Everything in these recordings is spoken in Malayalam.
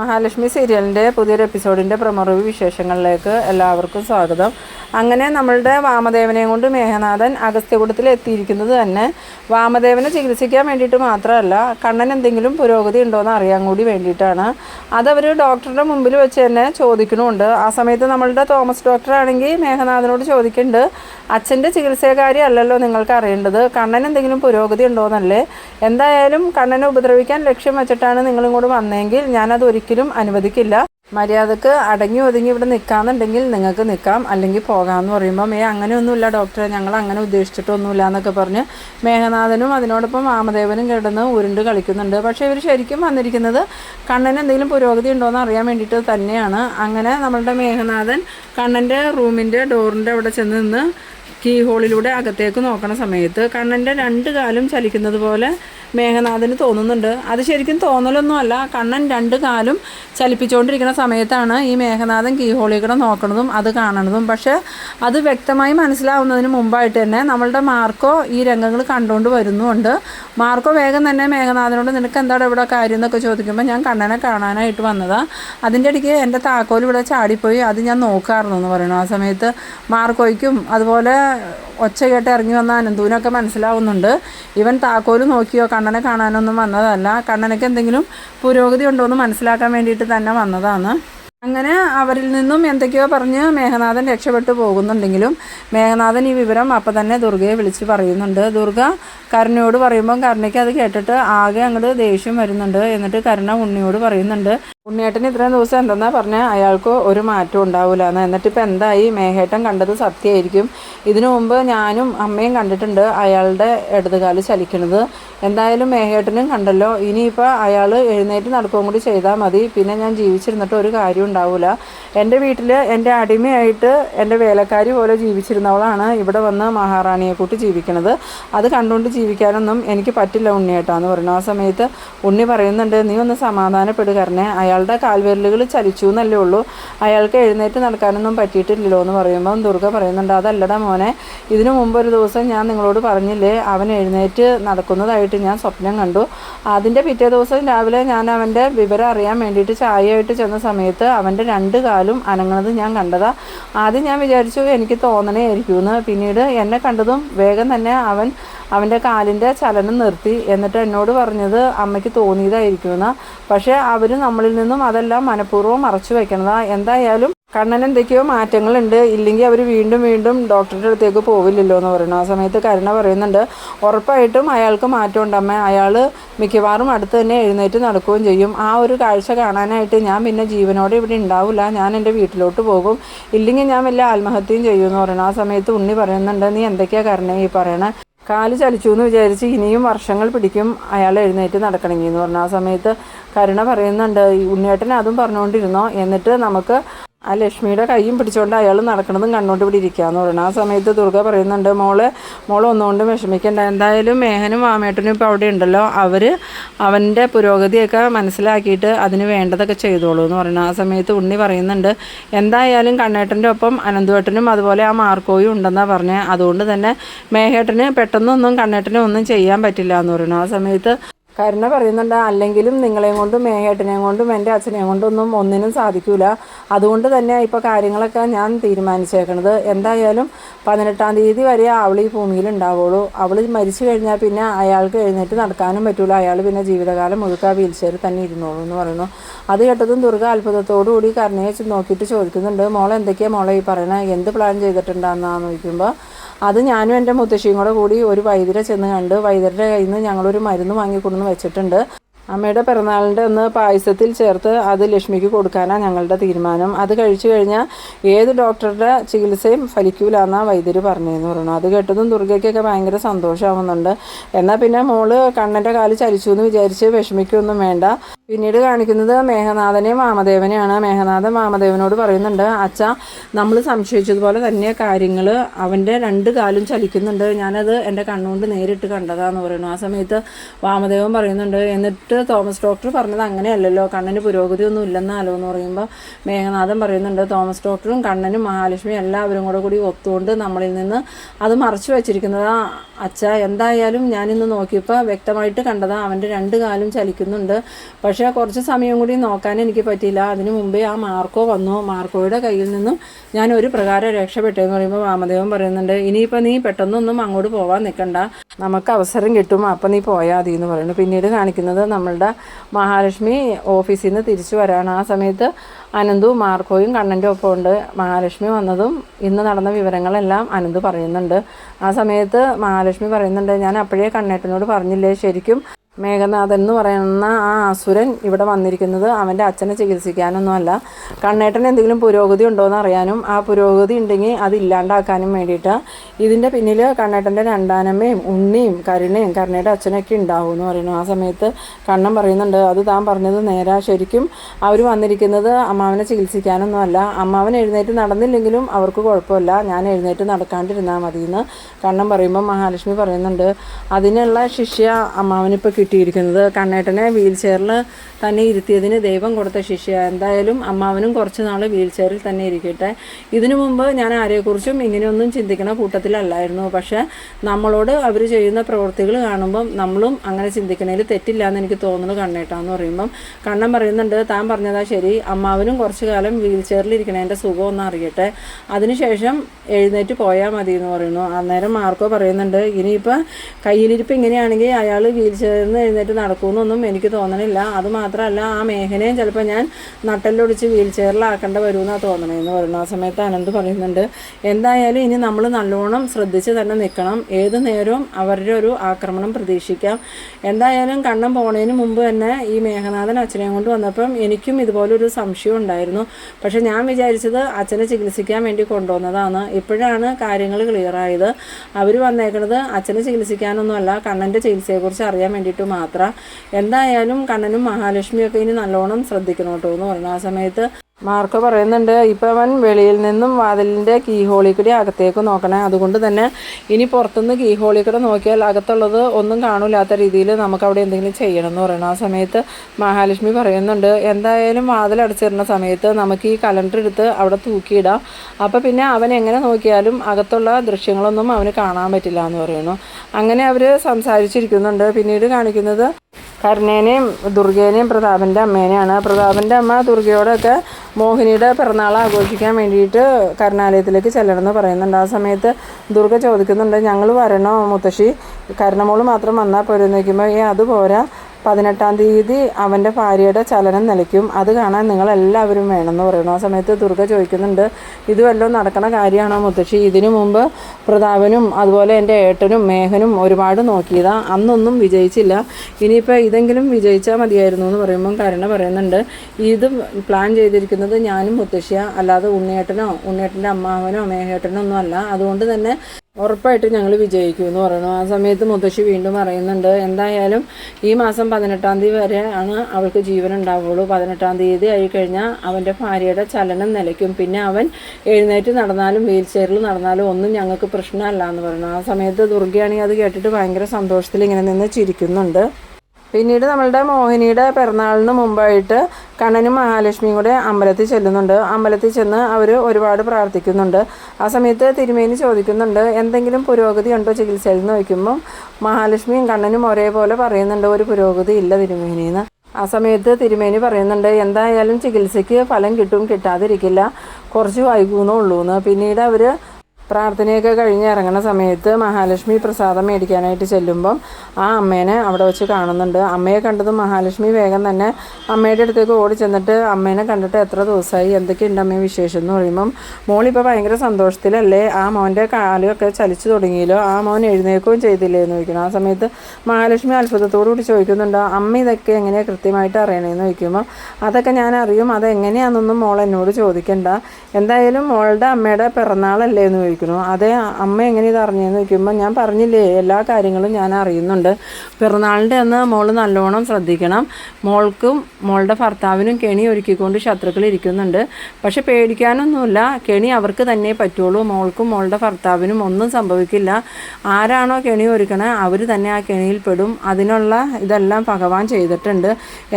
മഹാലക്ഷ്മി സീരിയലിന്റെ പുതിയൊരു എപ്പിസോഡിന്റെ പ്രമറിവ് വിശേഷങ്ങളിലേക്ക് എല്ലാവർക്കും സ്വാഗതം. അങ്ങനെ നമ്മളുടെ വാമദേവനെയും കൊണ്ട് മേഘനാഥൻ അഗസ്ത്യകൂടത്തിൽ എത്തിയിരിക്കുന്നത് തന്നെ വാമദേവനെ ചികിത്സിക്കാൻ വേണ്ടിയിട്ട് മാത്രമല്ല കണ്ണൻ എന്തെങ്കിലും പുരോഗതി ഉണ്ടോ എന്ന് അറിയാൻ കൂടി വേണ്ടിയിട്ടാണ്. അതവർ ഡോക്ടറുടെ മുമ്പിൽ വെച്ച് തന്നെ ചോദിക്കണമുണ്ട് ആ സമയത്ത് നമ്മളുടെ തോമസ് ഡോക്ടർ ആണെങ്കിൽ മേഘനാഥനോട് ചോദിക്കുന്നുണ്ട് അച്ഛന്റെ ചികിത്സകാരി അല്ലല്ലോ നിങ്ങൾക്ക് അറിയേണ്ടത്? കണ്ണൻ എന്തെങ്കിലും പുരോഗതി ഉണ്ടോ എന്നല്ലേ എന്തായാലും കണ്ണനെ ഉപദ്രവിക്കാൻ ലക്ഷ്യം വെച്ചിട്ടാണ് നിങ്ങളും കൂടെ വന്നതെങ്കിൽ ഞാനത് അനുവദിക്കില്ല. മര്യാദയ്ക്ക് അടങ്ങി ഒതുങ്ങി ഇവിടെ നിൽക്കാന്നുണ്ടെങ്കിൽ നിങ്ങൾക്ക് നിൽക്കാം അല്ലെങ്കിൽ പോകാമെന്ന് പറയുമ്പോൾ ഏ അങ്ങനെയൊന്നുമില്ല ഡോക്ടറെ ഞങ്ങൾ അങ്ങനെ ഉദ്ദേശിച്ചിട്ടൊന്നുമില്ല എന്നൊക്കെ പറഞ്ഞ് മേഘനാഥനും അതിനോടൊപ്പം വാമദേവനും കിടന്ന് ഉരുണ്ട് കളിക്കുന്നുണ്ട്. പക്ഷേ ഇവർ ശരിക്കും വന്നിരിക്കുന്നത് കണ്ണന് എന്തെങ്കിലും പുരോഗതി ഉണ്ടോ എന്ന് അറിയാൻ വേണ്ടിയിട്ട് തന്നെയാണ്. അങ്ങനെ നമ്മളുടെ മേഘനാഥൻ കണ്ണന്റെ റൂമിന്റെ ഡോറിന്റെ അവിടെ ചെന്ന് നിന്ന് കീ ഹോളിലൂടെ അകത്തേക്ക് നോക്കണ സമയത്ത് കണ്ണന്റെ രണ്ട് കാലും ചലിക്കുന്നത് പോലെ മേഘനാഥന് തോന്നുന്നുണ്ട്. അത് ശരിക്കും തോന്നലൊന്നുമല്ല. കണ്ണൻ രണ്ട് കാലും ചലിപ്പിച്ചുകൊണ്ടിരിക്കുന്ന സമയത്താണ് ഈ മേഘനാഥൻ കീഹോളികളെ നോക്കണതും അത് കാണണതും. പക്ഷേ അത് വ്യക്തമായി മനസ്സിലാവുന്നതിന് മുമ്പായിട്ട് തന്നെ നമ്മളുടെ മാർക്കോ ഈ രംഗങ്ങൾ കണ്ടുകൊണ്ട് വരുന്നുമുണ്ട്. മാർക്കോ വേഗം തന്നെ മേഘനാഥനോട് നിനക്ക് എന്താണ് ഇവിടെ കാര്യം? എന്നൊക്കെ ചോദിക്കുമ്പോൾ ഞാൻ കണ്ണനെ കാണാനായിട്ട് വന്നതാണ് അതിന്റെ ഇടയ്ക്ക് എന്റെ താക്കോൽ ഇവിടെ ചാടിപ്പോയി. അത് ഞാൻ നോക്കാറുന്നു എന്ന് പറയുന്നു. ആ സമയത്ത് മാർക്കോയ്ക്കും അതുപോലെ ഒച്ച കേട്ട് ഇറങ്ങി വന്ന അനന്തുവിനൊക്കെ മനസ്സിലാവുന്നുണ്ട്. ഇവൻ താക്കോൽ നോക്കിയോ? കണ്ണനെ കാണാനൊന്നും വന്നതല്ല. കണ്ണനക്ക് എന്തെങ്കിലും പുരോഗതി ഉണ്ടോ എന്ന് മനസ്സിലാക്കാൻ വേണ്ടിയിട്ട് തന്നെ വന്നതാണ്. അങ്ങനെ അവരിൽ നിന്നും എന്തൊക്കെയോ പറഞ്ഞ് മേഘനാഥൻ രക്ഷപ്പെട്ടു പോകുന്നുണ്ടെങ്കിലും മേഘനാഥൻ ഈ വിവരം അപ്പം തന്നെ ദുർഗയെ വിളിച്ച് പറയുന്നുണ്ട്. ദുർഗ കരുണയോട് പറയുമ്പം കരുണയ്ക്ക് അത് കേട്ടിട്ട് ആകെ അങ്ങോട്ട് ദേഷ്യം വരുന്നുണ്ട്. എന്നിട്ട് കരുണ ഉണ്ണിയോട് പറയുന്നുണ്ട്. ഉണ്ണിയേട്ടൻ ഇത്രയും ദിവസം എന്തെന്നാ പറഞ്ഞാൽ അയാൾക്ക് ഒരു മാറ്റം ഉണ്ടാവില്ല എന്ന് എന്നിട്ട് ഇപ്പം എന്തായി? മേഹേട്ടൻ കണ്ടത് സത്യമായിരിക്കും. ഇതിനു മുമ്പ് ഞാനും അമ്മയും കണ്ടിട്ടുണ്ട് അയാളുടെ ഇടതുകാൽ ചലിക്കണത് എന്തായാലും മേഹേട്ടനും കണ്ടല്ലോ. ഇനിയിപ്പോൾ അയാൾ എഴുന്നേറ്റ് നടക്കുകയും കൂടി ചെയ്താൽ മതി. പിന്നെ ഞാൻ ജീവിച്ചിരുന്നിട്ട് ഒരു കാര്യം ഉണ്ടാവില്ല എന്റെ വീട്ടിൽ എന്റെ അടിമയായിട്ട് എന്റെ വേലക്കാരി പോലെ ജീവിച്ചിരുന്നവളാണ് ഇവിടെ വന്ന് മഹാറാണിയെ കൂട്ടി ജീവിക്കണത് അത് കണ്ടുകൊണ്ട് ജീവിക്കാനൊന്നും എനിക്ക് പറ്റില്ല ഉണ്ണിയേട്ടാന്ന് പറഞ്ഞു. ആ സമയത്ത് ഉണ്ണി പറയുന്നുണ്ട് നീ ഒന്ന് സമാധാനപ്പെടുകരണേ അയാളുടെ കാൽവിരലുകൾ ചലിച്ചു എന്നല്ലേ ഉള്ളൂ. അയാൾക്ക് എഴുന്നേറ്റ് നടക്കാനൊന്നും പറ്റിയിട്ടില്ലല്ലോ എന്ന് പറയുമ്പം ദുർഗ പറയുന്നുണ്ട് അതല്ലടാ മോനെ ഇതിനു മുമ്പ് ഒരു ദിവസം ഞാൻ നിങ്ങളോട് പറഞ്ഞില്ലേ അവൻ എഴുന്നേറ്റ് നടക്കുന്നതായിട്ട് ഞാൻ സ്വപ്നം കണ്ടു. അതിന്റെ പിറ്റേ ദിവസം രാവിലെ ഞാൻ അവന്റെ വിവരം അറിയാൻ വേണ്ടിയിട്ട് ചായയായിട്ട് ചെന്ന സമയത്ത് അവന്റെ രണ്ട് കാലും അനങ്ങുന്നത് ഞാൻ കണ്ടതാ. ആദ്യം ഞാൻ വിചാരിച്ചു എനിക്ക് തോന്നണേ ആയിരിക്കുമെന്ന് പിന്നീട് എന്നെ കണ്ടതും വേഗം തന്നെ അവൻ അവന്റെ കാലിന്റെ ചലനം നിർത്തി. എന്നിട്ട് എന്നോട് പറഞ്ഞത് അമ്മയ്ക്ക് തോന്നിയതായിരിക്കുമെന്ന്. പക്ഷേ അവർ നമ്മളിൽ നിന്നും അതെല്ലാം മനഃപൂർവം മറച്ചു വയ്ക്കുന്നതാണ് എന്തായാലും കണ്ണൻ എന്തൊക്കെയോ മാറ്റങ്ങളുണ്ട്. ഇല്ലെങ്കിൽ അവർ വീണ്ടും വീണ്ടും ഡോക്ടറുടെ അടുത്തേക്ക് പോവില്ലല്ലോ എന്ന് പറയുന്നു. ആ സമയത്ത് കരുണ പറയുന്നുണ്ട് ഉറപ്പായിട്ടും അയാൾക്ക് മാറ്റമുണ്ട് അമ്മ. അയാൾ മിക്കവാറും അടുത്ത് തന്നെ എഴുന്നേറ്റ് നടക്കുകയും ചെയ്യും. ആ ഒരു കാഴ്ച കാണാനായിട്ട് ഞാൻ പിന്നെ ജീവനോടെ ഇവിടെ ഉണ്ടാവില്ല. ഞാൻ എന്റെ വീട്ടിലോട്ട് പോകും. ഇല്ലെങ്കിൽ ഞാൻ വലിയ ആത്മഹത്യയും ചെയ്യുമെന്ന് പറയുന്നു. ആ സമയത്ത് ഉണ്ണി പറയുന്നുണ്ട് നീ എന്തൊക്കെയാണ് കരുണ ഈ പറയണേ? കാൽ ചലിച്ചു എന്ന് വിചാരിച്ച് ഇനിയും വർഷങ്ങൾ പിടിക്കും അയാൾ എഴുന്നേറ്റ് നടക്കണമെങ്കിൽ എന്ന് പറഞ്ഞ. ആ സമയത്ത് കരുണ പറയുന്നുണ്ട് ഈ ഉണ്ണിയേട്ടൻ അതും പറഞ്ഞുകൊണ്ടിരുന്നോ? എന്നിട്ട് നമുക്ക് ആ ലക്ഷ്മിയുടെ കൈയും പിടിച്ചുകൊണ്ട് അയാൾ നടക്കണതും കണ്ണോട്ട് ഇവിടെ ഇരിക്കാന്ന് പറയുന്നത് ആ സമയത്ത് ദുർഗ പറയുന്നുണ്ട് മോൾ മോൾ ഒന്നുകൊണ്ടും വിഷമിക്കണ്ട. എന്തായാലും മേഹനും വാമേട്ടനും ഇപ്പോൾ അവിടെ ഉണ്ടല്ലോ. അവർ അവന്റെ പുരോഗതിയൊക്കെ മനസ്സിലാക്കിയിട്ട് അതിന് വേണ്ടതൊക്കെ ചെയ്തോളൂ എന്ന് പറയുന്നത് ആ സമയത്ത് ഉണ്ണി പറയുന്നുണ്ട് എന്തായാലും കണ്ണേട്ടന്റെ ഒപ്പം അനന്തുവേട്ടനും അതുപോലെ ആ മാർക്കോയും ഉണ്ടെന്നാണ് പറഞ്ഞത് അതുകൊണ്ട് തന്നെ മേഹേട്ടന് പെട്ടെന്നൊന്നും കണ്ണേട്ടനെ ഒന്നും ചെയ്യാൻ പറ്റില്ല എന്ന് പറയുന്നു ആ സമയത്ത് കരുണ പറയുന്നുണ്ട് അല്ലെങ്കിലും നിങ്ങളെയും കൊണ്ടും മേഘേട്ടനെയും കൊണ്ടും എന്റെ അച്ഛനെയും കൊണ്ടൊന്നും ഒന്നിനും സാധിക്കൂല. അതുകൊണ്ട് തന്നെ ഇപ്പോൾ കാര്യങ്ങളൊക്കെ ഞാൻ തീരുമാനിച്ചേക്കണത്. എന്തായാലും പതിനെട്ടാം തീയതി വരെ അവൾ ഈ ഭൂമിയിൽ ഉണ്ടാവുള്ളൂ. അവൾ മരിച്ചു കഴിഞ്ഞാൽ പിന്നെ അയാൾക്ക് എഴുന്നേറ്റ് നടക്കാനും പറ്റൂല. അയാൾ പിന്നെ ജീവിതകാലം മുഴുക്ക ആ വീൽ ചെയറിൽ തന്നെ ഇരുന്നോളൂ എന്ന് പറയുന്നു. അത് കേട്ടതും ദുർഗ അത്ഭുതത്തോടു കൂടി കരുണയെ നോക്കിയിട്ട് ചോദിക്കുന്നുണ്ട് മോളെ എന്തൊക്കെയാണ് മോളെ ഈ പറയണത് എന്ത് പ്ലാൻ ചെയ്തിട്ടുണ്ടാന്നാന്ന് ചോദിക്കുമ്പോൾ അത് ഞാനും എന്റെ മുത്തശ്ശിയും കൂടെ കൂടി ഒരു വൈദ്യരെ ചെന്ന് കണ്ട് വൈദ്യരുടെ കയ്യിൽ നിന്ന് ഞങ്ങളൊരു മരുന്ന് വാങ്ങിക്കൊണ്ടുവന്ന് വെച്ചിട്ടുണ്ട്. അമ്മയുടെ പിറന്നാളിന്റെ ഒന്ന് പായസത്തിൽ ചേർത്ത് അത് ലക്ഷ്മിക്ക് കൊടുക്കാനാണ് ഞങ്ങളുടെ തീരുമാനം. അത് കഴിച്ചു കഴിഞ്ഞാൽ ഏത് ഡോക്ടറുടെ ചികിത്സയും ഫലിക്കൂല എന്നാണ് വൈദ്യർ പറഞ്ഞതെന്ന് പറഞ്ഞു അത് കേട്ടതും ദുർഗയ്ക്കൊക്കെ ഭയങ്കര സന്തോഷമാവുന്നുണ്ട്. എന്നാൽ പിന്നെ മോൾ കണ്ണന്റെ കാൽ ചലിച്ചു എന്ന് വിചാരിച്ച് വിഷമിക്കൊന്നും വേണ്ട. പിന്നീട് കാണിക്കുന്നത് മേഘനാഥനെയും വാമദേവനെയാണ്. മേഘനാഥൻ വാമദേവനോട് പറയുന്നുണ്ട് അച്ഛ നമ്മൾ സംശയിച്ചതുപോലെ തന്നെ കാര്യങ്ങൾ അവന്റെ രണ്ട് കാലും ചലിക്കുന്നുണ്ട്. ഞാനത് എന്റെ കണ്ണുകൊണ്ട് നേരിട്ട് കണ്ടതാന്ന് പറയുന്നു. ആ സമയത്ത് വാമദേവൻ പറയുന്നുണ്ട് എന്നിട്ട് തോമസ് ഡോക്ടർ പറഞ്ഞത് അങ്ങനെയല്ലല്ലോ. കണ്ണിന് പുരോഗതി ഒന്നും ഇല്ലെന്നാലോ? എന്ന് പറയുമ്പോൾ മേഘനാഥൻ പറയുന്നുണ്ട് തോമസ് ഡോക്ടറും കണ്ണനും മഹാലക്ഷ്മി എല്ലാവരും കൂടെ കൂടി ഒത്തുകൊണ്ട് നമ്മളിൽ നിന്ന് അത് മറച്ചു വെച്ചിരിക്കുന്നതാ. അച്ഛ എന്തായാലും ഞാനിന്ന് നോക്കിയപ്പോൾ വ്യക്തമായിട്ട് കണ്ടതാ അവന്റെ രണ്ട് കാലും ചലിക്കുന്നുണ്ട്. പക്ഷേ പക്ഷേ കുറച്ച് സമയം കൂടി നോക്കാൻ എനിക്ക് പറ്റിയില്ല. അതിന് മുമ്പേ ആ മാർക്കോ വന്നു. മാർക്കോയുടെ കയ്യിൽ നിന്നും ഞാൻ ഒരു പ്രകാരം രക്ഷപ്പെട്ടെന്ന് പറയുമ്പോൾ വാമദേവൻ പറയുന്നുണ്ട് ഇനിയിപ്പോൾ നീ പെട്ടെന്നൊന്നും അങ്ങോട്ട് പോവാൻ നിൽക്കണ്ട നമുക്ക് അവസരം കിട്ടും. അപ്പം നീ പോയാൽ മതി എന്ന് പറയുന്നു. പിന്നീട് കാണിക്കുന്നത് നമ്മളുടെ മഹാലക്ഷ്മി ഓഫീസിൽ നിന്ന് തിരിച്ചു വരാണ്. ആ സമയത്ത് അനന്തു മാർക്കോയും കണ്ണന്റെ ഒപ്പം ഉണ്ട് മഹാലക്ഷ്മി വന്നതും ഇന്ന് നടന്ന വിവരങ്ങളെല്ലാം അനന്തു പറയുന്നുണ്ട്. ആ സമയത്ത് മഹാലക്ഷ്മി പറയുന്നുണ്ട് ഞാൻ അപ്പോഴേ കണ്ണേട്ടനോട് പറഞ്ഞില്ലേ? ശരിക്കും മേഘനാഥൻ എന്ന് പറയുന്ന ആ അസുരൻ ഇവിടെ വന്നിരിക്കുന്നത് അവന്റെ അച്ഛനെ ചികിത്സിക്കാനൊന്നുമല്ല. കണ്ണേട്ടന് എന്തെങ്കിലും പുരോഗതി ഉണ്ടോ എന്ന് അറിയാനും ആ പുരോഗതി ഉണ്ടെങ്കിൽ അത് ഇല്ലാണ്ടാക്കാനും വേണ്ടിയിട്ട് ഇതിന്റെ പിന്നിൽ കണ്ണേട്ടന്റെ രണ്ടാനമ്മയും ഉണ്ണിയും കരുണയും കരുണയുടെ അച്ഛനൊക്കെ ഉണ്ടാവും എന്ന് പറയുന്നു. ആ സമയത്ത് കണ്ണൻ പറയുന്നുണ്ട് അത് താൻ പറഞ്ഞത് നേരാ. ശരിക്കും അവർ വന്നിരിക്കുന്നത് അമ്മാവനെ ചികിത്സിക്കാനൊന്നുമല്ല. അമ്മാവൻ എഴുന്നേറ്റ് നടന്നില്ലെങ്കിലും അവർക്ക് കുഴപ്പമില്ല. ഞാൻ എഴുന്നേറ്റ് നടക്കാണ്ടിരുന്നാൽ മതി എന്ന് കണ്ണൻ പറയുമ്പോൾ മഹാലക്ഷ്മി പറയുന്നുണ്ട് അതിനുള്ള ശിഷ്യ അമ്മാവനിപ്പോൾ കിട്ടിയിരിക്കുന്നത്. കണ്ണേട്ടനെ വീൽ ചെയറിൽ തന്നെ ഇരുത്തിയതിന് ദൈവം കൊടുത്ത ശിഷ്യ. എന്തായാലും അമ്മാവനും കുറച്ച് നാൾ വീൽ ചെയറിൽ തന്നെ ഇരിക്കട്ടെ. ഇതിനു മുമ്പ് ഞാൻ ആരെക്കുറിച്ചും ഇങ്ങനെയൊന്നും ചിന്തിക്കണ കൂട്ടത്തിലല്ലായിരുന്നു. പക്ഷേ നമ്മളോട് അവർ ചെയ്യുന്ന പ്രവൃത്തികൾ കാണുമ്പം നമ്മളും അങ്ങനെ ചിന്തിക്കണതിൽ തെറ്റില്ല എന്ന് എനിക്ക് തോന്നുന്നു കണ്ണേട്ടാന്ന് പറയുമ്പം. കണ്ണൻ പറയുന്നുണ്ട് താൻ പറഞ്ഞതാ ശരി. അമ്മാവനും കുറച്ച് കാലം വീൽ ചെയറിൽ ഇരിക്കണതിന്റെ സുഖം ഒന്ന് അറിയട്ടെ. അതിനുശേഷം എഴുന്നേറ്റ് പോയാൽ മതി എന്ന് പറയുന്നു. അന്നേരം മാർക്കോ പറയുന്നുണ്ട് ഇനിയിപ്പോൾ കയ്യിലിരിപ്പ് ഇങ്ങനെയാണെങ്കിൽ അയാൾ വീൽ ചെയറിൽ നിന്ന് എഴുന്നേറ്റ് നടക്കുമെന്നൊന്നും എനിക്ക് തോന്നണില്ല. അത് മാത്രമല്ല ആ മേഘനയും ചിലപ്പോൾ ഞാൻ നട്ടല്ലൊടിച്ച് വീൽ ചെയറിലാക്കേണ്ട വരുമെന്നാണ് തോന്നണേന്ന് പറയുന്നു. ആ സമയത്ത് അനന്ത് പറയുന്നുണ്ട് എന്തായാലും ഇനി നമ്മൾ നല്ലോണം ശ്രദ്ധിച്ച് തന്നെ നിൽക്കണം ഏത് നേരവും അവരുടെ ഒരു ആക്രമണം പ്രതീക്ഷിക്കാം. എന്തായാലും കണ്ണം പോണതിന് മുമ്പ് തന്നെ ഈ മേഘനാഥൻ അച്ഛനെയും കൊണ്ട് വന്നപ്പം എനിക്കും ഇതുപോലൊരു സംശയം ഉണ്ടായിരുന്നു. പക്ഷെ ഞാൻ വിചാരിച്ചത് അച്ഛനെ ചികിത്സിക്കാൻ വേണ്ടി കൊണ്ടുവന്നതാണ്. ഇപ്പോഴാണ് കാര്യങ്ങൾ ക്ലിയർ ആയത്. അവർ വന്നേക്കുന്നത് അച്ഛനെ ചികിത്സിക്കാനൊന്നുമല്ല കണ്ണന്റെ ചികിത്സയെക്കുറിച്ച് അറിയാൻ വേണ്ടിയിട്ട് മാത്രം. എന്തായാലും കണ്ണനും മഹാലക്ഷ്മിയൊക്കെ ഇനി നല്ലോണം ശ്രദ്ധിക്കണം കേട്ടോ എന്ന് പറഞ്ഞു. ആ സമയത്ത് മാർക്ക് പറയുന്നുണ്ട്. ഇപ്പം അവൻ വെളിയിൽ നിന്നും വാതിലിന്റെ കീ ഹോളിൽ കൂടി അകത്തേക്ക് നോക്കണേ. അതുകൊണ്ട് തന്നെ ഇനി പുറത്തുനിന്ന് കീ ഹോളിൽ കൂടെ നോക്കിയാൽ അകത്തുള്ളത് ഒന്നും കാണില്ലാത്ത രീതിയിൽ നമുക്ക് അവിടെ എന്തെങ്കിലും ചെയ്യണം എന്ന് പറയണം. ആ സമയത്ത് മഹാലക്ഷ്മി പറയുന്നുണ്ട് എന്തായാലും വാതിലടച്ചിരുന്ന സമയത്ത് നമുക്ക് ഈ കലണ്ടർ എടുത്ത് അവിടെ തൂക്കിയിടാം. അപ്പോൾ പിന്നെ അവൻ എങ്ങനെ നോക്കിയാലും അകത്തുള്ള ദൃശ്യങ്ങളൊന്നും അവന് കാണാൻ പറ്റില്ല എന്ന് പറയുന്നു. അങ്ങനെ അവർ സംസാരിച്ചിരിക്കുന്നുണ്ട്. പിന്നീട് കാണിക്കുന്നത് കരുണേനെയും ദുർഗേനെയും പ്രതാപന്റെ അമ്മേനെയാണ്. പ്രതാപന്റെ അമ്മ ദുർഗയോടൊക്കെ മോഹിനിയുടെ പിറന്നാൾ ആഘോഷിക്കാൻ വേണ്ടിയിട്ട് കരുണാലയത്തിലേക്ക് ചെല്ലണമെന്ന് പറയുന്നുണ്ട്. ആ സമയത്ത് ദുർഗ ചോദിക്കുന്നുണ്ട് ഞങ്ങൾ വരണോ മുത്തശ്ശി? കരുണമോൾ മാത്രം വന്നാൽ പോരെന്ന് വയ്ക്കുമ്പോൾ ഏ അതുപോരാ പതിനെട്ടാം തീയതി അവന്റെ ഭാര്യയുടെ ചലനം നിലയ്ക്കും. അത് കാണാൻ നിങ്ങൾ എല്ലാവരും വേണമെന്ന് പറയുന്നു ആ സമയത്ത് ദുർഗ ചോദിക്കുന്നുണ്ട് ഇത് വല്ലതും നടക്കണ കാര്യമാണോ മുത്തശ്ശി? ഇതിനു മുമ്പ് പ്രതാപനും അതുപോലെ എന്റെ ഏട്ടനും മേഘനും ഒരുപാട് നോക്കിയതാ. അന്നൊന്നും വിജയിച്ചില്ല. ഇനിയിപ്പോൾ ഇതെങ്കിലും വിജയിച്ചാൽ മതിയായിരുന്നു എന്ന് പറയുമ്പം കരുണ പറയുന്നുണ്ട്. ഇത് പ്ലാൻ ചെയ്തിരിക്കുന്നത് ഞാനും മുത്തശ്ശിയ. അല്ലാതെ ഉണ്ണിയേട്ടനോ ഉണ്ണിയേട്ടന്റെ അമ്മാവനോ മേഘേട്ടനോ ഒന്നും അല്ല. അതുകൊണ്ട് തന്നെ ഉറപ്പായിട്ടും ഞങ്ങൾ വിജയിക്കും എന്ന് പറയുന്നു ആ സമയത്ത് മുത്തശ്ശി വീണ്ടും പറയുന്നുണ്ട് എന്തായാലും ഈ മാസം പതിനെട്ടാം തീയതി വരെ ആണ് അവൾക്ക് ജീവൻ ഉണ്ടാവുള്ളൂ. പതിനെട്ടാം തീയതി ആയി കഴിഞ്ഞാൽ അവന്റെ ഭാര്യയുടെ ചലനം നിലയ്ക്കും. പിന്നെ അവൻ എഴുന്നേറ്റ് നടന്നാലും വീൽ ചെയറിൽ നടന്നാലും ഒന്നും ഞങ്ങൾക്ക് പ്രശ്നമല്ല എന്ന് പറയുന്നു ആ സമയത്ത് ദുർഗയാണെങ്കിൽ അത് കേട്ടിട്ട് ഭയങ്കര സന്തോഷത്തിൽ ഇങ്ങനെ നിന്ന് ചിരിക്കുന്നുണ്ട്. പിന്നീട് നമ്മളുടെ മോഹിനിയുടെ പിറന്നാളിന് മുമ്പായിട്ട് കണ്ണനും മഹാലക്ഷ്മിയും കൂടെ അമ്പലത്തിൽ ചെല്ലുന്നുണ്ട്. അമ്പലത്തിൽ ചെന്ന് അവർ ഒരുപാട് പ്രാർത്ഥിക്കുന്നുണ്ട്. ആ സമയത്ത് തിരുമേനി ചോദിക്കുന്നുണ്ട് എന്തെങ്കിലും പുരോഗതി ഉണ്ടോ ചികിത്സയിൽ എന്ന്? ചോദിക്കുമ്പം മഹാലക്ഷ്മിയും കണ്ണനും ഒരേപോലെ പറയുന്നുണ്ട് ഒരു പുരോഗതി ഇല്ല തിരുമേനിന്ന്. ആ സമയത്ത് തിരുമേനി പറയുന്നുണ്ട് എന്തായാലും ചികിത്സയ്ക്ക് ഫലം കിട്ടും കിട്ടാതിരിക്കില്ല. കുറച്ച് വൈകുന്നേ ഉള്ളൂ എന്ന് പിന്നീട് അവർ പ്രാർത്ഥനയൊക്കെ കഴിഞ്ഞ് ഇറങ്ങുന്ന സമയത്ത് മഹാലക്ഷ്മി പ്രസാദം മേടിക്കാനായിട്ട് ചെല്ലുമ്പം ആ അമ്മേനെ അവിടെ വെച്ച് കാണുന്നുണ്ട്. അമ്മയെ കണ്ടതും മഹാലക്ഷ്മി വേഗം തന്നെ അമ്മയുടെ അടുത്തേക്ക് ഓടി ചെന്നിട്ട് അമ്മേനെ കണ്ടിട്ട് എത്ര ദിവസമായി എന്തൊക്കെയുണ്ട് അമ്മയെ വിശേഷം എന്ന് പറയുമ്പം മോളിപ്പോൾ ഭയങ്കര സന്തോഷത്തിലല്ലേ? ആ മോന്റെ കാലൊക്കെ ചലിച്ചു തുടങ്ങിയല്ലോ? ആ മോൻ എഴുന്നേൽക്കുകയും ചെയ്തില്ലേ? എന്ന് ചോദിക്കണം ആ സമയത്ത് മഹാലക്ഷ്മി അത്ഭുതത്തോടു കൂടി ചോദിക്കുന്നുണ്ട് അമ്മ ഇതൊക്കെ എങ്ങനെയാണ് കൃത്യമായിട്ട് അറിയണേന്ന്? ചോദിക്കുമ്പോൾ അതൊക്കെ ഞാൻ അറിയും. അതെങ്ങനെയാണെന്നൊന്നും മോൾ എന്നോട് ചോദിക്കണ്ട. എന്തായാലും മോളുടെ അമ്മയുടെ പിറന്നാളല്ലേ? എന്ന് ചോദിക്കുന്നു. അതെ അമ്മ എങ്ങനെ ഇത് ചോദിക്കുമ്പോൾ ഞാൻ പറഞ്ഞില്ലേ എല്ലാ കാര്യങ്ങളും ഞാൻ അറിയുന്നുണ്ട്. പിറന്നാളിന്റെ അന്ന് മോൾ നല്ലോണം ശ്രദ്ധിക്കണം. മോൾക്കും മോളുടെ ഭർത്താവിനും കെണി ഒരുക്കിക്കൊണ്ട് ശത്രുക്കൾ ഇരിക്കുന്നുണ്ട്. പക്ഷെ പേടിക്കാനൊന്നുമില്ല. കെണി അവർക്ക് തന്നെ പറ്റുള്ളൂ. മോൾക്കും മോളുടെ ഭർത്താവിനും ഒന്നും സംഭവിക്കില്ല. ആരാണോ കെണി ഒരുക്കണേ അവർ തന്നെ ആ കെണിയിൽ പെടും. അതിനുള്ള ഇതെല്ലാം ഭഗവാൻ ചെയ്തിട്ടുണ്ട്.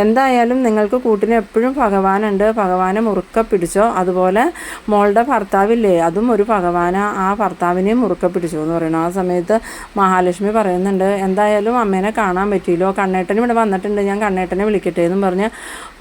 എന്തായാലും നിങ്ങൾക്ക് കൂട്ടിന് എപ്പോഴും ഭഗവാനുണ്ട്. ഭഗവാനെ മുറുക്ക പിടിച്ചോ. അതുപോലെ മോളുടെ ഭർത്താവില്ലേ അതും ഒരു ഭഗവാനാ. ആ ഭർത്താവിനെയും മുറുക്ക പിടിച്ചു എന്ന് പറയുന്നു. ആ സമയത്ത് മഹാലക്ഷ്മി പറയുന്നുണ്ട് എന്തായാലും അമ്മേനെ കാണാൻ പറ്റിയില്ലോ. കണ്ണേട്ടൻ ഇവിടെ വന്നിട്ടുണ്ട്. ഞാൻ കണ്ണേട്ടനെ വിളിക്കട്ടെ എന്നും പറഞ്ഞ്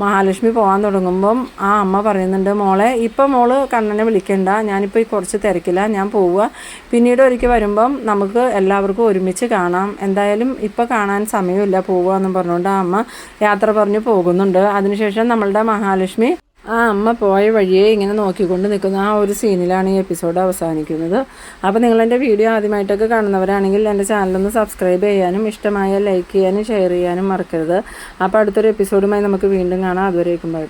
മഹാലക്ഷ്മി പോകാൻ തുടങ്ങുമ്പം ആ അമ്മ പറയുന്നുണ്ട് മോളെ ഇപ്പം മോൾ കണ്ണനെ വിളിക്കണ്ട. ഞാനിപ്പോൾ ഈ കുറച്ച് തിരക്കില്ല ഞാൻ പോവുക. പിന്നീട് ഒരിക്കൽ വരുമ്പം നമുക്ക് എല്ലാവർക്കും ഒരുമിച്ച് കാണാം. എന്തായാലും ഇപ്പോൾ കാണാൻ സമയമില്ല. പോവുക എന്നും പറഞ്ഞുകൊണ്ട് ആ അമ്മ യാത്ര പറഞ്ഞു പോകുന്നുണ്ട്. അതിനുശേഷം നമ്മളുടെ മഹാലക്ഷ്മി ആ അമ്മ പോയ വഴിയെ ഇങ്ങനെ നോക്കിക്കൊണ്ട് നിൽക്കുന്ന ആ ഒരു സീനിലാണ് ഈ എപ്പിസോഡ് അവസാനിക്കുന്നത്. അപ്പോൾ നിങ്ങൾ എന്റെ വീഡിയോ ആദ്യമായിട്ടൊക്കെ കാണുന്നവരാണെങ്കിൽ എന്റെ ചാനലൊന്ന് സബ്സ്ക്രൈബ് ചെയ്യാനും ഇഷ്ടമായ ലൈക്ക് ചെയ്യാനും ഷെയർ ചെയ്യാനും മറക്കരുത്. അപ്പോൾ അടുത്തൊരു എപ്പിസോഡുമായി നമുക്ക് വീണ്ടും കാണാം. അതുവരേക്കും ബൈ